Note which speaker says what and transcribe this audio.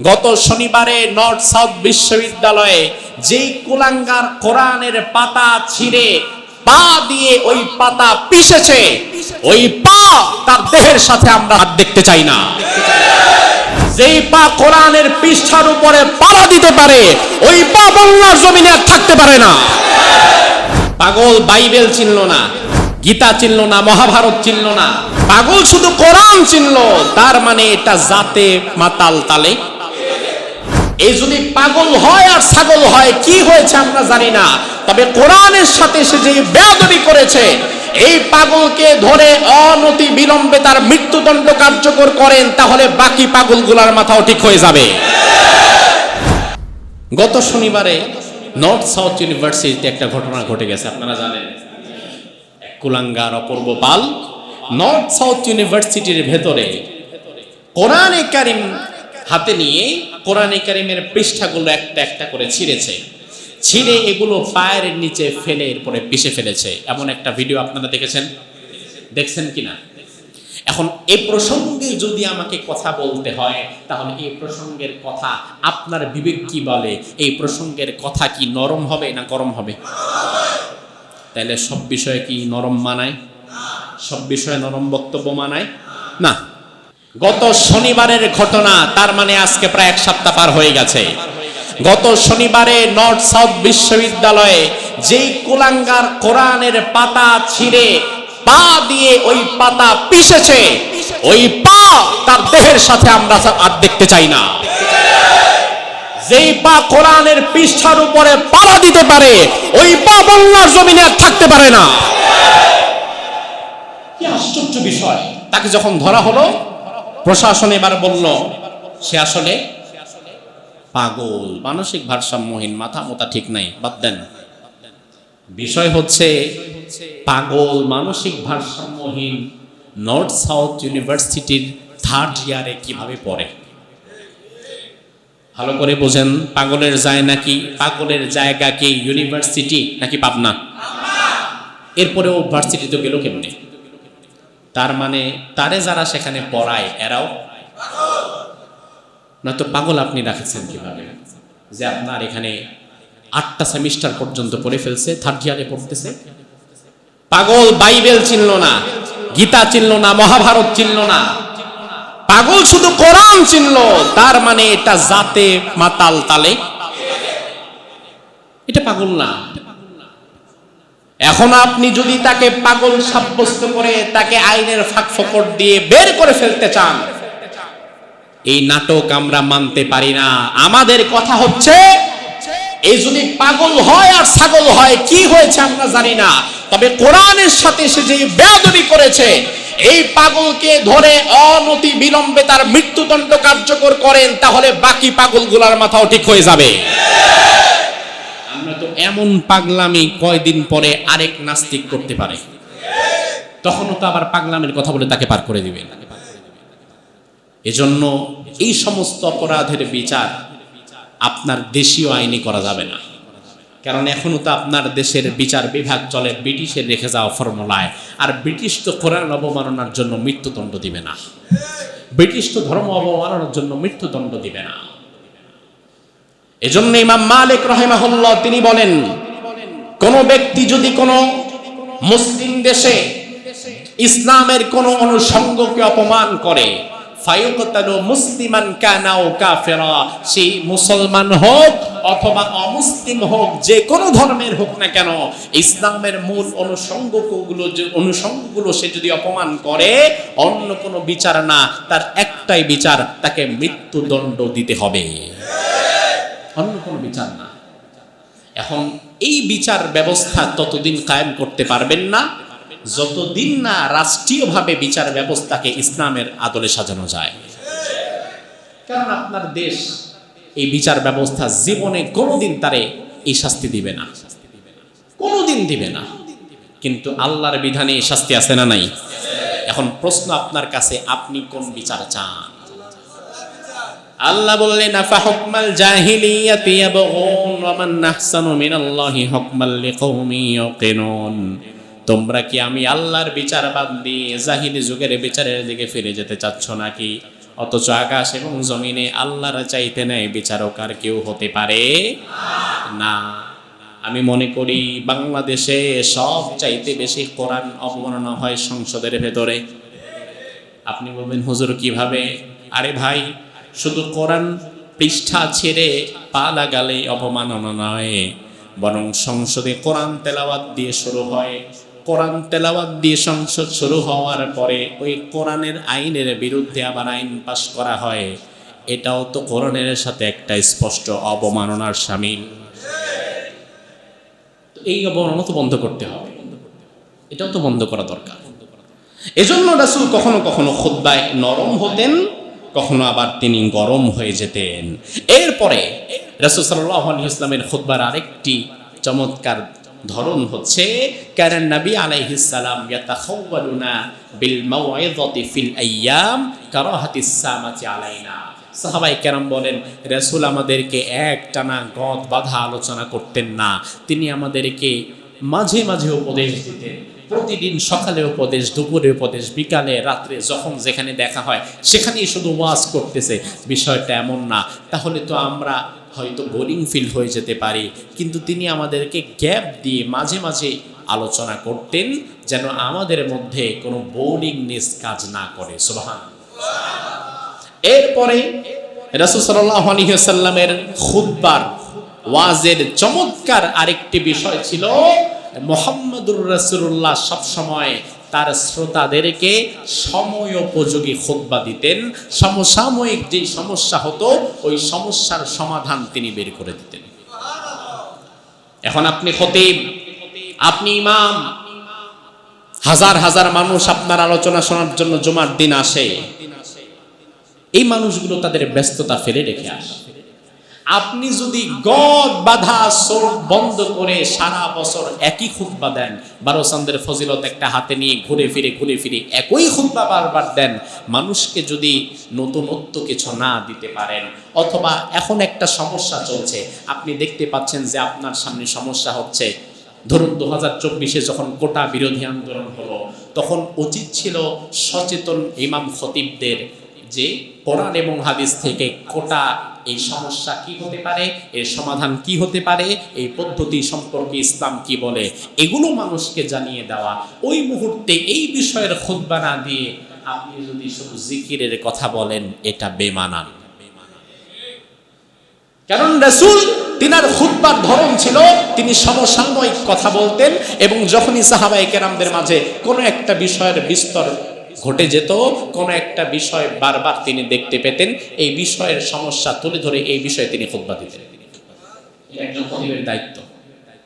Speaker 1: গত শনিবারে north south বিশ্ববিদ্যালয়ে যেই কুলাঙ্গার কোরআনের পাতা ছিঁড়ে পা দিয়ে ওই পাতা পিষেছে, ওই পা তার দেহের সাথে আমরা আর দেখতে চাই না। যেই পা কোরআনের পৃষ্ঠার উপরে পাড়া দিতে পারে, ওই পা বাংলার জমিনে আর থাকতে পারে না। পাগল বাইবেল চিনল না, গীতা চিনল না, মহাভারত চিনল না, পাগল শুধু কোরআন চিনল, তার মানে এটা জাতে মাতাল তালে এই যদি পাগল হয় আর ছাগল হয়, কি হয়েছে আমরা জানি না। তবে কোরআনের সাথে সে যে বেয়াদবি করেছে, এই পাগলকে ধরে অনতি বিলম্বে তার মৃত্যুদণ্ড কার্যকর করেন, তাহলে বাকি পাগলগুলার মাথাও ঠিক হয়ে যাবে। গত শনিবারে নর্থ সাউথ ইউনিভার্সিটিতে একটা ঘটনা ঘটে গেছে, আপনারা জানেন। কুলাঙ্গার অপূর্ব পাল নর্থ সাউথ ইউনিভার্সিটির ভেতরে কোরআনে কারিম হাতে নিয়ে কোরআনে কারিমের পৃষ্ঠাগুলো একটা একটা করে ছিঁড়েছে। ছিঁড়ে এগুলো পায়ের নিচে ফেলে এরপরে পিষে ফেলেছে। এমন একটা ভিডিও আপনারা দেখেছেন? দেখছেন কিনা? এখন এ প্রসঙ্গে যদি আমাকে কথা বলতে হয়, তাহলে এই প্রসঙ্গের কথা আপনার বিবেক কি বলে? এই প্রসঙ্গের কথা কি নরম হবে না গরম হবে? তাহলে সব বিষয়ে কি নরম মানায়? সব বিষয়ে নরম বক্তব্য মানায়? না। গত শনিবারের ঘটনা, তার মানে আজকে প্রায় এক সপ্তাহ পার হয়ে গেছে। গত শনিবারে নর্থ সাউথ বিশ্ববিদ্যালয়ে যেই কুলাঙ্গার কোরআনের পাতা ছিঁড়ে পা দিয়ে ওই পাতা পিষেছে, ওই পা তার দেহের সাথে আমরা আর দেখতে চাই না। যেই পা কোরআনের পৃষ্ঠার উপরে পাড়া দিতে পারে, ওই পা বাংলার জমিনে আর থাকতে পারে না। কি আশ্চর্য বিষয়। তাকে যখন ধরা হলো প্রশাসন এবার বলল, সে আসলে পাগল। মানসিক ভারসাম্যহীন, মাথা মোতা ঠিক নাই, বাদ দেন। বিষয় হচ্ছে, পাগল, মানসিক ভারসাম্যহীন, নর্থ সাউথ ইউনিভার্সিটির থার্ড ইয়ারে কীভাবে পড়ে? ভালো করে বোঝেন, পাগলের যায় নাকি, পাগলের জায়গা কি ইউনিভার্সিটি নাকি পাবনা? এরপরেও ভার্সিটি তো গেল কেমনে? তার মানে তারে যারা সেখানে পড়ায়, এরাও নয়তো পাগল আপনি রাখেছেন কীভাবে? যে আপনার এখানে আটটা সেমিস্টার পর্যন্ত পড়ে ফেলছে থার্ড ইয়ারে পড়তেছে। পাগল বাইবেল চিনল না, গীতা চিনল না, মহাভারত চিনল না। পাগল শুধু কোরআন চিনল, তার মানে এটা জাতে মাতাল তালে। এটা পাগল না। এখন আপনি যদি তাকে পাগল সাব্যস্ত করে তাকে আইনের ফাঁক ফকট দিয়ে বের করে ফেলতে চান, এই নাটক আমরা মানতে পারি না। আমাদের কথা হচ্ছে এই যদি পাগল হয় আর ছাগল হয়, কি হয়েছে আমরা জানি না। তবে কোরআনের সাথে সে যে বেয়াদবি করেছে, এই পাগলকে ধরে অনতি বিলম্বে তার মৃত্যুদণ্ড কার্যকর করেন, তাহলে বাকি পাগলগুলার মাথাও ঠিক হয়ে যাবে। এমন পাগলামি কয়দিন পরে আরেক নাস্তিক করতে পারে? তখনও তো আবার পাগলামের কথা বলে তাকে পার করে দিবে। এজন্য এই সমস্ত অপরাধের বিচার আপনার দেশীয় আইনে করা যাবে না। কারণ এখনও তো আপনার দেশের বিচার বিভাগ চলে, ব্রিটিশের রেখে যাওয়া ফর্মুলায়। আর ব্রিটিশ তো কোরআন অবমাননার জন্য মৃত্যুদণ্ড দিবে না। ব্রিটিশ তো ধর্ম অবমাননার জন্য মৃত্যুদণ্ড দিবে না। এজন্য ইমাম মালিক রহেমাহুল্লাহ তিনি বলেন, কোন ব্যক্তি যদি কোন মুসলিম দেশে ইসলামের কোন অনুষঙ্গকে অপমান করে মুসলিমান কানাও সেই মুসলমান হোক অথবা অমুসলিম হোক, যে কোনো ধর্মের হোক না কেন, ইসলামের অনুষঙ্গগুলো যে অনুষঙ্গগুলো সে যদি অপমান করে, অন্য কোনো বিচার না, তার একটাই বিচার, তাকে মৃত্যুদণ্ড দিতে হবে। অন্য কোনো বিচার না। এখন এই বিচার ব্যবস্থা ততদিন কায়েম করতে পারবেন না, যতদিন না রাষ্ট্রীয়ভাবে বিচার ব্যবস্থাকে ইসলামের আদলে সাজানো যায়। কারণ আপনার দেশ এই বিচার ব্যবস্থা জীবনে কোনোদিন তারে এই শাস্তি দিবে না। কোনোদিন দিবে না। কিন্তু আল্লাহর বিধানে শাস্তি আছে না নাই? এখন প্রশ্ন আপনার কাছে, আপনি কোন বিচার চান? আল্লাহ বললেন, আফা হুকমাল জাহিলিয়াতি ইয়াবগুন ওয়া মান আহসানু মিনাল্লাহি হুকমাল লিকওমি ইয়াকিনুন তোমরা কি আমি আল্লাহর বিচার বাদ দিয়ে জাহিলি যুগের বিচারের দিকে ফিরে যেতে চাচ্ছ নাকি? অথচ আকাশ এবং জমিনে আল্লাহর চাইতে নেয় বিচারক আর কেউ হতে পারে না। আমি মনে করি, বাংলাদেশে সব চাইতে বেশি কোরআন অবমাননা হয় সংসদের ভেতরে। আপনি বলবেন, হুজুর, কীভাবে? আরে ভাই শুধু কোরআন পৃষ্ঠা ছেড়ে পা লাগালেই অপমাননা নয়, বরং সংসদে কোরআন তেলাওয়াত দিয়ে শুরু হয়। কোরআন তেলাওয়াত দিয়ে সংসদ শুরু হওয়ার পরে ওই কোরআনের আইনের বিরুদ্ধে আবার আইন পাশ করা হয়। এটাও তো কোরআনের সাথে একটা স্পষ্ট অবমাননার সামিল। এই অবমাননা তো বন্ধ করতে হবে। এটাও তো বন্ধ করা দরকার। এজন্য রাসূল কখনো কখনো খুদ্বায় নরম হতেন কখনো আবার তিনি গরম হয়ে যেতেন। এরপরে রাসূল সাল্লাল্লাহু আলাইহি ইসলামের খুতবার আরেকটি চমৎকার ধরন হচ্ছে কারণ নবী আলাইহিস সালাম ইয়াতাখাওয়ালুনা বিল মাউইযাতি ফিল আইয়াম কারাহাতিস সামাতি আলাইনা। সাহাবাই কেরাম বলেন, রাসূল আমাদেরকে এক টানা গদ বাধা আলোচনা করতেন না। তিনি আমাদেরকে মাঝে মাঝে উপদেশ দিতেন। প্রতিদিন সকালে উপদেশ, দুপুরে উপদেশ, বিকালে, রাত্রে যখন যেখানে দেখা হয়, সেখানেই শুধু ওয়াজ করতেছে। বিষয়টা এমন না। তাহলে তো আমরা হয়তো বোরিং ফিল হয়ে যেতে পারি। কিন্তু তিনি আমাদেরকে গ্যাপ দিয়ে মাঝে মাঝে আলোচনা করতেন যেন আমাদের মধ্যে কোনো বোরিংনেস কাজ না করে। সুবহান এরপরে রাসূল সাল্লাল্লাহু আলাইহি সাল্লামের খুতবার, ওয়াজের চমৎকার আরেকটি বিষয় ছিল মোহাম্মদুর রাসূলুল্লাহ সবসময় তার শ্রোতাদেরকে সময় উপযোগী খুতবা দিতেন। সমসাময়িক যে সমস্যা হতো, ওই সমস্যার সমাধান তিনি বের করে দিতেন। এখন আপনি খতিব, আপনি ইমাম, হাজার হাজার মানুষ আপনার আলোচনা শোনার জন্য জুমার দিন আসে। এই মানুষগুলো তাদের ব্যস্ততা ফেলে রেখে আসে। আপনি যদি গদ বাধা চোখ বন্ধ করে সারা বছর একই খুতবা দেন, বারো চন্দ্রের ফজিলত একটা হাতে নিয়ে ঘুরে ফিরে ঘুরে ফিরে একই খুতবা বারবার দেন, মানুষকে যদি নতুনত্ব কিছু না দিতে পারেন, অথবা এখন একটা সমস্যা চলছে, আপনি দেখতে পাচ্ছেন যে আপনার সামনে সমস্যা হচ্ছে। ধরুন দু হাজার চব্বিশে যখন কোটা বিরোধী আন্দোলন হলো, তখন উচিত ছিল সচেতন ইমাম খতিবদের যে কোরআন এবং হাদিস থেকে কোটা এই সমস্যা কি হতে পারে? এর সমাধান কি হতে পারে? এই পদ্ধতি সম্পর্কে ইসলাম কি বলে? এগুলো মানুষকে জানিয়ে দেওয়া। ওই মুহূর্তে এই বিষয়ের খুতবা না দিয়ে আপনি যদি শুধু জিকিরের কথা বলেন, এটা বেমানান। কারণ রাসূল তিনার খুতবার ধরন ছিল, তিনি সমসাময়িক কথা বলতেন এবং যখনই সাহাবাই কেরামদের মাঝে কোনো একটা বিষয়ের বিস্তর ঘটে যেত, কোনো একটা বিষয় বারবার তিনি দেখতে পেতেন, এই বিষয়ের সমস্যা তুলে ধরে এই বিষয়ে তিনি খুববা দিতেন। একজন দায়িত্ব।